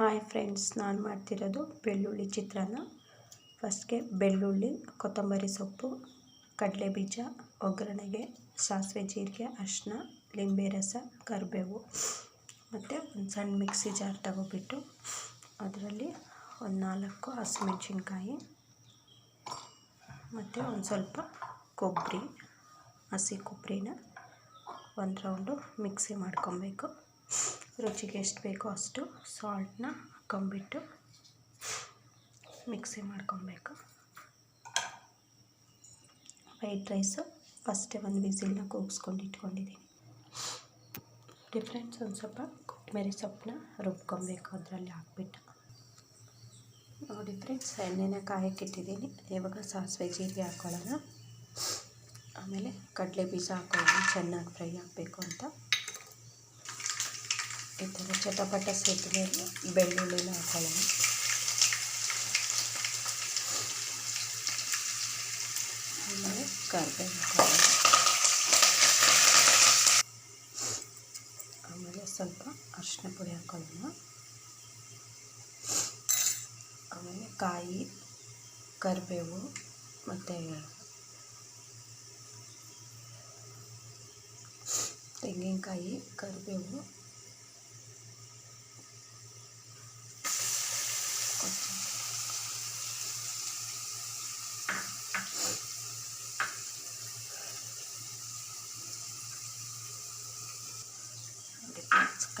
Hi friends ನಾನು ಮಾಡ್ತಿರೋದು ಬೆಳ್ಳುಳ್ಳಿ ಚಿತ್ರಾನ್ನ. ಫಸ್ಟ್ಗೆ ಬೆಳ್ಳುಳ್ಳಿ, ಕೊತ್ತಂಬರಿ ಸೊಪ್ಪು ಕಡಲೆ ಬೀಜ ಒಗ್ಗರಣೆಗೆ, ಸಾಸಿವೆ ಜೀರಿಗೆ ಅರಿಶಿನ ಲಿಂಬೆ ರಸ, ಕರಿಬೇವು. ಮತ್ತು ಒಂದು ಸಣ್ಣ ಮಿಕ್ಸಿ ಜಾರ್ ತಗೊಬಿಟ್ಟು ಅದರಲ್ಲಿ ಒಂದು ನಾಲ್ಕು ಹಸಿಮೆಣ್ಸಿನ್ಕಾಯಿ, ಮತ್ತು ಒಂದು ಸ್ವಲ್ಪ ಕೊಬ್ಬರಿ, ಹಸಿ ಕೊಬ್ಬರಿನ ಒಂದು ರೌಂಡು ಮಿಕ್ಸಿ ಮಾಡ್ಕೊಬೇಕು. ರುಚಿಗೆ ಎಷ್ಟು ಬೇಕೋ ಅಷ್ಟು ಸಾಲ್ಟನ್ನ ಹಾಕೊಂಬಿಟ್ಟು ಮಿಕ್ಸಿ ಮಾಡ್ಕೊಬೇಕು ವೈಟ್ ರೈಸು ಫಸ್ಟೇ ಒಂದು ವಿಸಿಲ್ನ ಕೂಗಿಸ್ಕೊಂಡು ಇಟ್ಕೊಂಡಿದ್ದೀನಿ. ಡಿಫ್ರೆನ್ಸ್ ಒಂದು ಸ್ವಲ್ಪ ಕೊತ್ತಂಬರಿ ಸೊಪ್ಪನ್ನ ರುಬ್ಕೊಬೇಕು ಅದರಲ್ಲಿ ಹಾಕ್ಬಿಟ್ಟು. ನೋಡಿ ಫ್ರೆಂಡ್ಸ್ ಎಣ್ಣೆನ ಕಾಯಕ್ಕಿಟ್ಟಿದ್ದೀನಿ ಇವಾಗ ಸಾಸಿವೆ ಜೀರಿಗೆ ಹಾಕ್ಕೊಳ್ಳೋಣ ಆಮೇಲೆ ಕಡಲೆ ಬೀಜ ಹಾಕೊಳ್ಳೋಣ. ಚೆನ್ನಾಗಿ ಫ್ರೈ ಆಗಬೇಕು ಅಂತ. ಈ ಥರ ಚಟಪಟ ಸುತ್ತ ಮೇಲೆ ಬೆಳ್ಳುಳ್ಳಿನ ಹಾಕೊಳ್ಳೋಣ. ಆಮೇಲೆ ಕರ್ಬೇವು ಹಾಕೊಳ್ಳೋಣ ಆಮೇಲೆ ಸ್ವಲ್ಪ ಅರಿಶಿನ ಪುಡಿ ಹಾಕೊಳ್ಳೋಣ. ಆಮೇಲೆ ಕಾಯಿ, ಕರಿಬೇವು ಮತ್ತು ತೆಂಗಿನಕಾಯಿ, ಕರಿಬೇವು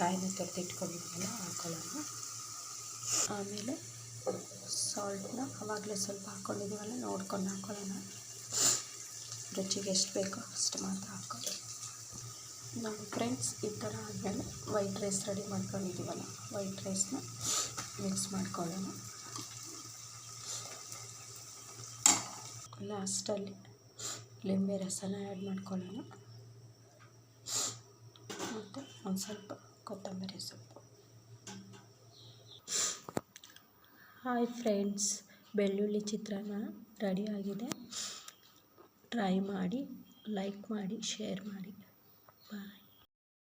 ಕಾಯಿನ ತೆಗೆದಿಟ್ಕೊಂಡಿದ್ವಲ್ಲ ಹಾಕೊಳ್ಳೋಣ ಆಮೇಲೆ ಸಾಲ್ಟ್ನ ಅವಾಗಲೇ ಸ್ವಲ್ಪ ಹಾಕ್ಕೊಂಡಿದ್ದೀವಲ್ಲ ನೋಡ್ಕೊಂಡು ಹಾಕ್ಕೊಳ್ಳೋಣ ರುಚಿಗೆ ಎಷ್ಟು ಬೇಕೋ ಅಷ್ಟು ಮಾತ್ರ ಹಾಕೊಳ್ಳಿ. ನಮ್ಮ ಫ್ರೆಂಡ್ಸ್ ಈ ಥರ ಆದಮೇಲೆ ವೈಟ್ ರೈಸ್ ರೆಡಿ ಮಾಡ್ಕೊಂಡಿದ್ದೀವಲ್ಲ, ವೈಟ್ ರೈಸ್ನ ಮಿಕ್ಸ್ ಮಾಡ್ಕೊಳ್ಳೋಣ. ಲಾಸ್ಟಲ್ಲಿ ಲಿಂಬೆ ರಸನ ಆ್ಯಡ್ ಮಾಡ್ಕೊಳ್ಳೋಣ. ಮತ್ತು ಒಂದು ಸ್ವಲ್ಪ ಕೊತ್ತಂಬರಿ ಸೊಪ್ಪು. ಹಾಯ್ ಫ್ರೆಂಡ್ಸ್ ಬೆಳ್ಳುಳ್ಳಿ ಚಿತ್ರಾನ್ನ ರೆಡಿ ಆಗಿದೆ. ಟ್ರೈ ಮಾಡಿ ಲೈಕ್ ಮಾಡಿ ಶೇರ್ ಮಾಡಿ. ಬಾಯ್